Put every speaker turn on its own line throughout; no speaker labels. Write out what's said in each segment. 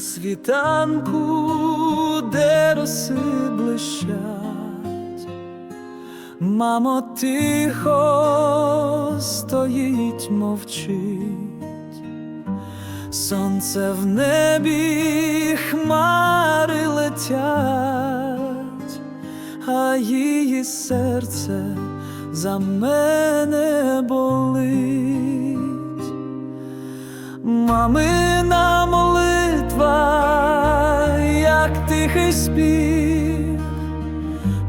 світанку, де роси блищать. Мамо, тихо стоїть, мовчить, сонце в небі, хмари летять, а її серце за мене болить. Мамина як тихий спів,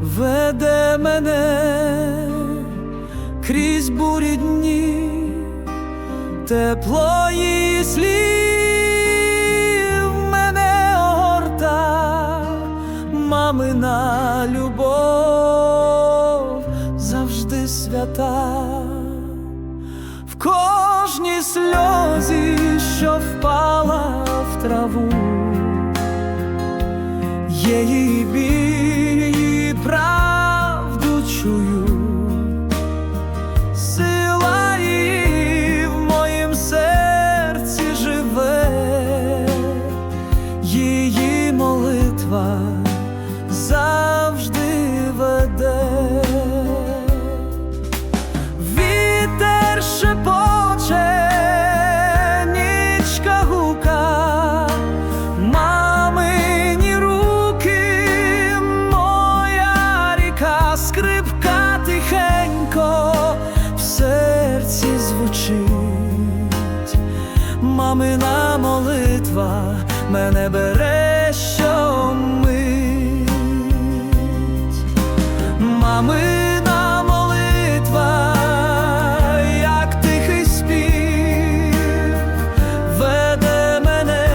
веде мене крізь бурі дні, тепло її слів мене огорта, мамина любов завжди свята. В кожній сльозі, що впала в траву, є її мене бере щомить. Мамина молитва, як тихий спів, веде мене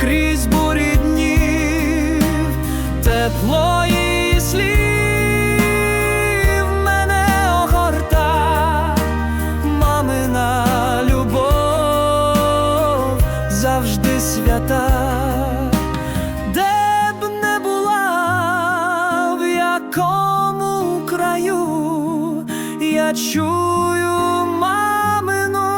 крізь бурі тепло чую мамину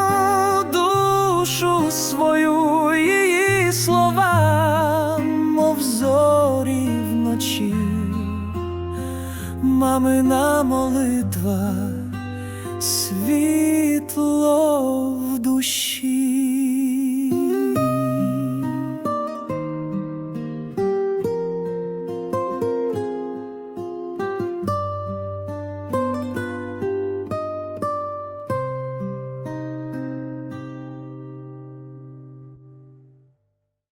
душу свою, її слова, мов зорі вночі, мамина молитва, світло.